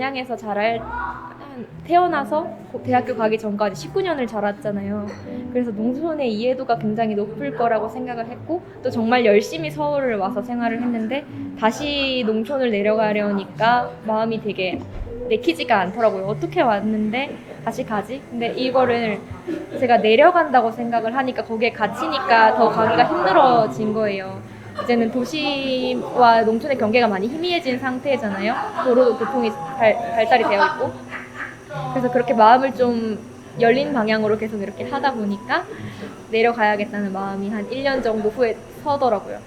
단양에서 자랄 한- 태어나서 고- 대학교 가기 전까지 19년을 자랐잖아요. 그래서 농촌의 이해도가 굉장히 높을 거라고 생각을 했고 또 정말 열심히 서울을 와서 생활을 했는데 다시 농촌을 내려가려니까 마음이 되게 내키지가 않더라고요. 어떻게 왔는데 다시 가지? 근데 이거를 제가 내려간다고 생각을 하니까 거기에 갇히니까 더 가기가 힘들어진 거예요. 이제는 도시와 농촌의 경계가 많이 희미해진 상태잖아요. 도로 교통이 발, 발달이 되어 있고. 그래서 그렇게 마음을 좀 열린 방향으로 계속 이렇게 하다 보니까 내려가야겠다는 마음이 한 1년 정도 후에 서더라고요.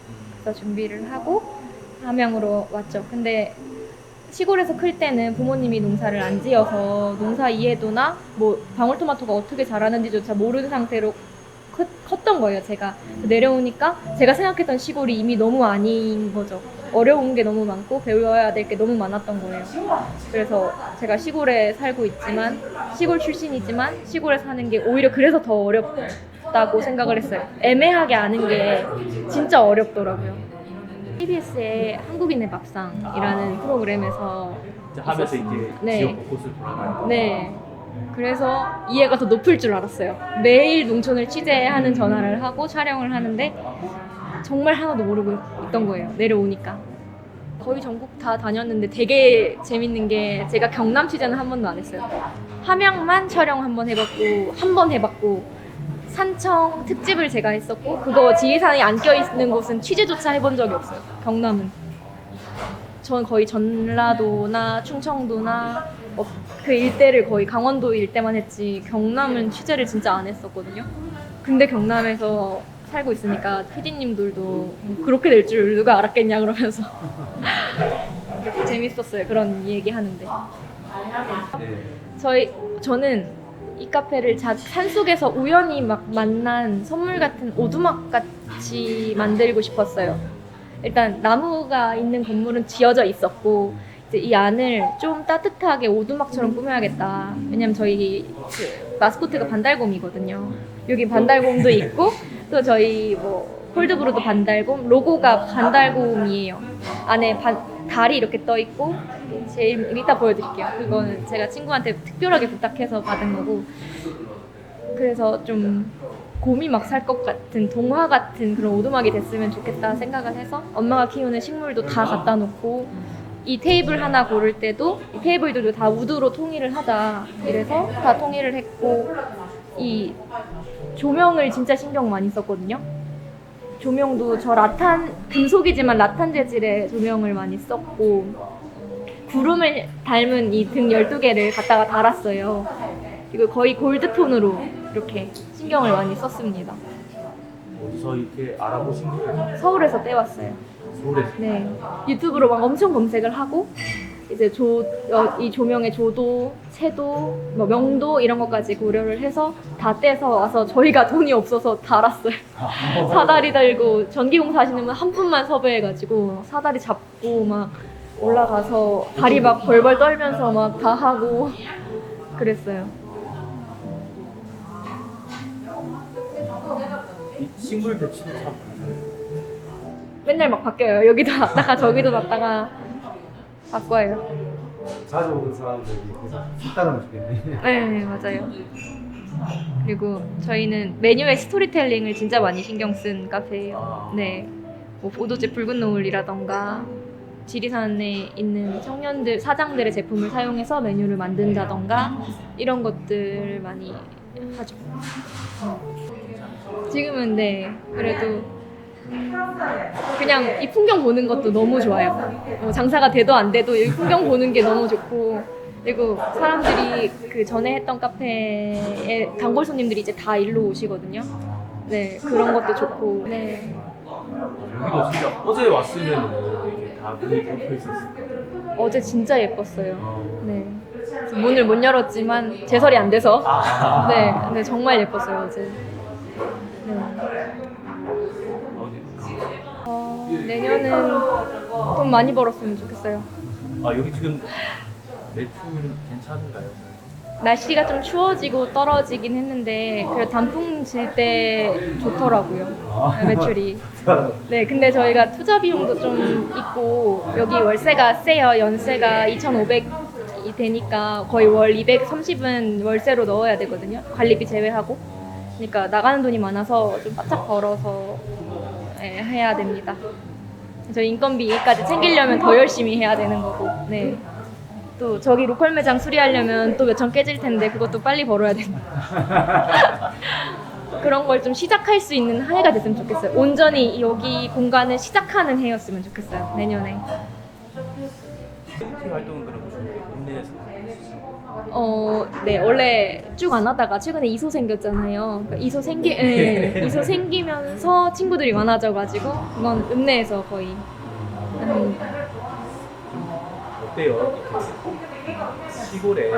그래서 준비를 하고 함양으로 왔죠. 근데 시골에서 클 때는 부모님이 농사를 안 지어서 농사 이해도나 뭐 방울토마토가 어떻게 자라는지조차 모르는 상태로 컸, 컸던 거예요, 제가. 내려오니까 제가 생각했던 시골이 이미 너무 아닌 거죠. 어려운 게 너무 많고 배워야 될 게 너무 많았던 거예요. 그래서 제가 시골에 살고 있지만 시골 출신이지만 시골에 사는 게 오히려 그래서 더 어렵다고 생각을 했어요. 애매하게 아는 게 진짜 어렵더라고요. KBS의 한국인의 밥상이라는 프로그램에서 하면서 이제 네. 지역 곳곳을 돌아다니고 네. 그래서 이해가 더 높을 줄 알았어요. 매일 농촌을 취재하는 전화를 하고 촬영을 하는데 정말 하나도 모르고 있던 거예요. 내려오니까. 거의 전국 다 다녔는데 되게 재밌는 게 제가 경남 취재는 한 번도 안 했어요. 함양만 촬영 한 번 해봤고 한 번 해봤고 산청 특집을 제가 했었고 그거 지리산이 안 껴있는 곳은 취재조차 해본 적이 없어요. 경남은. 전 거의 전라도나 충청도나 뭐그 일대를 거의 강원도 일대만 했지 경남은 취재를 진짜 안 했었거든요. 근데 경남에서 살고 있으니까 PD님들도 그렇게 될 줄 누가 알았겠냐 그러면서 재밌었어요 그런 얘기 하는데 네. 저희 저는 이 카페를 자, 산속에서 우연히 막 만난 선물 같은 오두막 같이 만들고 싶었어요. 일단 나무가 있는 건물은 지어져 있었고 이 안을 좀 따뜻하게 오두막처럼 꾸며야겠다. 왜냐면 저희 그 마스코트가 반달곰이거든요. 여기 반달곰도 있고 또 저희 뭐 폴드브루도 반달곰 로고가 반달곰이에요. 안에 반, 달이 이렇게 떠 있고 제일 이따 보여드릴게요. 그거는 제가 친구한테 특별하게 부탁해서 받은 거고 그래서 좀 곰이 막 살 것 같은 동화 같은 그런 오두막이 됐으면 좋겠다 생각을 해서 엄마가 키우는 식물도 다 갖다 놓고 이 테이블 하나 고를 때도 이 테이블들도 다 우드로 통일을 하자 이래서 다 통일을 했고 이 조명을 진짜 신경 많이 썼거든요. 조명도 저 라탄 금속이지만 라탄 재질의 조명을 많이 썼고 구름을 닮은 이 등 12개를 갖다가 달았어요. 그리고 거의 골드톤으로 이렇게 신경을 많이 썼습니다. 어디서 이렇게 알아보신 거예요? 서울에서 떼왔어요. 서울에서 네. 유튜브로 막 엄청 검색을 하고 이제 조, 어, 이 조명의 조도, 채도, 뭐 명도 이런 것까지 고려를 해서 다 떼서 와서 저희가 돈이 없어서 달았어요. 사다리 달고 전기공사 하시는 분 한 분만 섭외해가지고 사다리 잡고 막 올라가서 다리 막 벌벌 떨면서 막 다 하고 그랬어요. 이 식물 배치도 참 맨날 막 바뀌어요. 여기도 놨다가 저기도 놨다가 바꿔요. 자주 오는 사람들이 계속 식당을 주겠네. 네, 맞아요. 그리고 저희는 메뉴의 스토리텔링을 진짜 많이 신경 쓴 카페예요. 아. 네. 뭐 포도제 붉은 노을이라던가 지리산에 있는 청년들 사장들의 제품을 사용해서 메뉴를 만든다던가 이런 것들 많이 하죠. 지금은 네 그래도 그냥 이 풍경 보는 것도 너무 좋아요. 어, 장사가 돼도 안 돼도 이 풍경 보는 게 너무 좋고 그리고 사람들이 그 전에 했던 카페에 단골 손님들이 이제 다 일로 오시거든요. 네 그런 것도 좋고 네 여기도 진짜 어제 왔으면 이게 다 문이 닫혀 있었을 어제 진짜 예뻤어요. 거 문을 못 열었지만 제설이 안 돼서 아. 네 근데 정말 예뻤어요 어제. 네. 어, 내년은 돈 많이 벌었으면 좋겠어요. 아 여기 지금 매출은 괜찮은가요? 날씨가 좀 추워지고 떨어지긴 했는데 그래도 단풍 질 때 좋더라고요 아. 매출이 네 근데 저희가 투자 비용도 좀 있고 여기 월세가 세요 연세가 2,500 이 되니까 거의 월 230은 월세로 넣어야 되거든요. 관리비 제외하고. 그러니까 나가는 돈이 많아서 좀 바짝 벌어서 예, 해야 됩니다. 저 인건비까지 챙기려면 더 열심히 해야 되는 거고. 네. 또 저기 로컬 매장 수리하려면 또 몇 천 깨질 텐데 그것도 빨리 벌어야 됩니다. 그런 걸 좀 시작할 수 있는 한 해가 됐으면 좋겠어요. 온전히 여기 공간을 시작하는 해였으면 좋겠어요. 내년에. 어, 네 원래 쭉 안 하다가 최근에 이소 생겼잖아요. 그러니까 이소 생기, 예, 이소 생기면서 친구들이 많아져가지고 그건 읍내에서 거의 한 어때요? 이렇게 시골에 그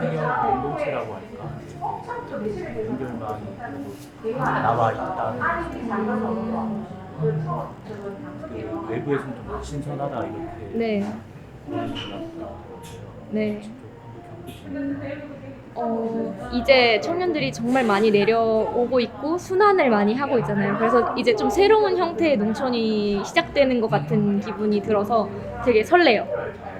청년 공동체라고 이렇게 연결망이 그래도 나와 있다. 그 외부에서는 좀 신선하다 이렇게 네, 보이시나 네. 어, 이제 청년들이 정말 많이 내려오고 있고 순환을 많이 하고 있잖아요. 그래서 이제 좀 새로운 형태의 농촌이 시작되는 것 같은 기분이 들어서 되게 설레요.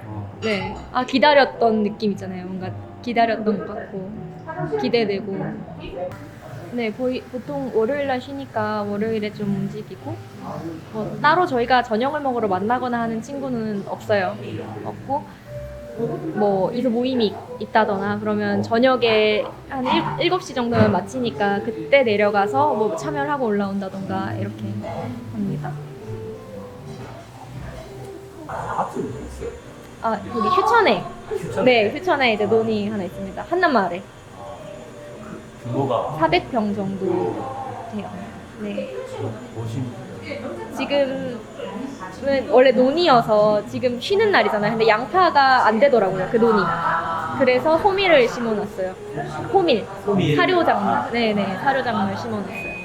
어, 네. 아, 기다렸던 느낌 있잖아요. 뭔가 기다렸던 것 같고, 기대되고. 네, 거의 보통 월요일 날 쉬니까 월요일에 좀 움직이고, 뭐, 따로 저희가 저녁을 먹으러 만나거나 하는 친구는 없어요. 없고, 뭐, 이소 모임이 있다거나, 그러면 저녁에 한 일, 7시 정도면 마치니까 그때 내려가서 뭐 참여를 하고 올라온다던가, 이렇게 합니다. 아트 있어요. 아, 거기 휴천에. 휴천 네, 휴천에 이제 논이 하나 있습니다. 한남마을에 규모가 400평 정도 돼요. 네. 지금은 원래 논이어서 지금 쉬는 날이잖아요. 근데 양파가 안 되더라고요. 그 논이. 그래서 호밀을 심어놨어요. 호밀. 호밀. 사료작물. 네네. 사료작물 심어놨어요.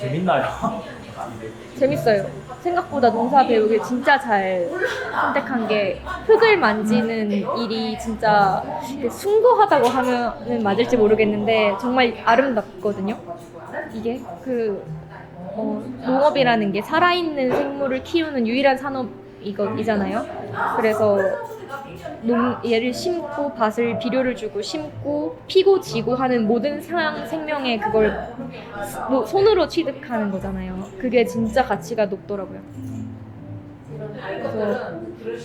재밌나요? 재밌어요. 생각보다 농사 배우기 진짜 잘 선택한 게 흙을 만지는 일이 진짜 숭고하다고 하면은 맞을지 모르겠는데 정말 아름답거든요. 이게 그 어, 농업이라는 게 살아있는 생물을 키우는 유일한 산업이잖아요. 그래서 농, 얘를 심고 밭을 비료를 주고 심고 피고 지고 하는 모든 상 생명의 그걸 뭐 손으로 취득하는 거잖아요. 그게 진짜 가치가 높더라고요. 그래서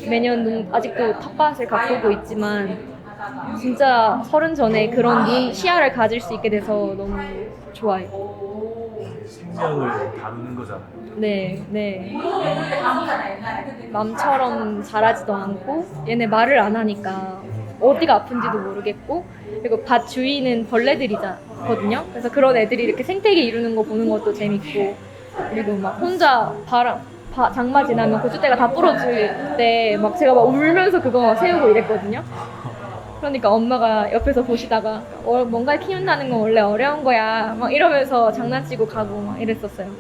매년 농, 아직도 텃밭을 가꾸고 있지만 진짜 서른 전에 그런 눈, 시야를 가질 수 있게 돼서 너무 좋아요. 생명을 다루는 거잖아요. 네, 네. 맘처럼 자라지도 않고 얘네 말을 안 하니까 어디가 아픈지도 모르겠고 그리고 밭 주위는 벌레들이거든요. 그래서 그런 애들이 이렇게 생태계 이루는 거 보는 것도 재밌고 그리고 막 혼자 바람 바, 장마 지나면 고추대가 다 부러질 때 막 제가 막 울면서 그거 세우고 이랬거든요. 그러니까 엄마가 옆에서 보시다가 어, 뭔가 키운다는 건 원래 어려운 거야 막 이러면서 장난치고 가고 막 이랬었어요.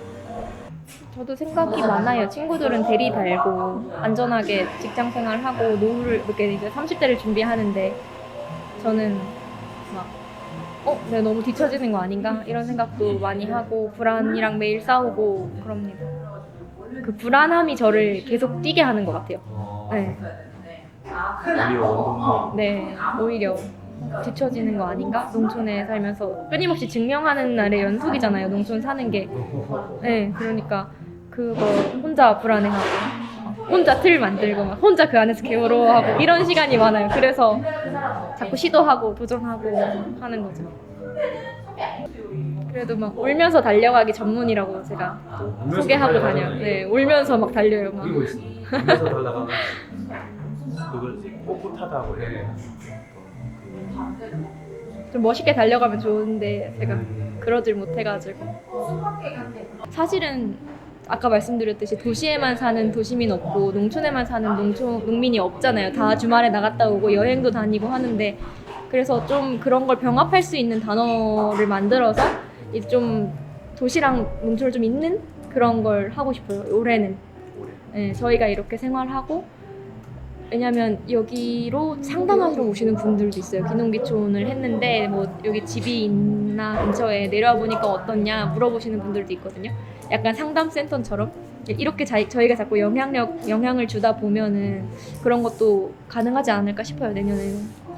저도 생각이 많아요. 친구들은 대리 달고 안전하게 직장 생활하고 노후를 이렇게 이제 30대를 준비하는데 저는 막 어, 내가 너무 뒤처지는 거 아닌가 이런 생각도 많이 하고 불안이랑 매일 싸우고 그럽니다. 그 불안함이 저를 계속 뛰게 하는 것 같아요. 어, 네. 우리 원동력 네, 오히려 뒤처지는 거 아닌가? 농촌에 살면서 끊임없이 증명하는 날의 연속이잖아요. 농촌 사는 게. 네, 그러니까 그거 혼자 불안해하고 혼자 틀 만들고 막 혼자 그 안에서 괴로워하고 이런 시간이 많아요. 그래서 자꾸 시도하고 도전하고 하는 거죠. 그래도 막 울면서 달려가기 전문이라고 제가 울면서 소개하고 달려가는 다녀요. 네, 울면서 막 달려요. 막. 그리고. 울면서 달다가 그걸 꼿꼿하다고 해야 되나? 좀 멋있게 달려가면 좋은데 제가 음, 그러질 못해가지고 사실은 아까 말씀드렸듯이 도시에만 사는 도시민 없고 농촌에만 사는 농촌 농민이 없잖아요. 다 주말에 나갔다 오고 여행도 다니고 하는데 그래서 좀 그런 걸 병합할 수 있는 단어를 만들어서 이제 좀 도시랑 농촌을 좀 있는 그런 걸 하고 싶어요. 올해는 올해. 네, 저희가 이렇게 생활하고 왜냐면 여기로 상담하러 오시는 분들도 있어요. 귀농귀촌을 했는데 뭐 여기 집이 있나 근처에 내려와 보니까 어떻냐 물어보시는 분들도 있거든요. 약간 상담 센터처럼 이렇게 자, 저희가 자꾸 영향력 영향을 주다 보면은 그런 것도 가능하지 않을까 싶어요 내년에는.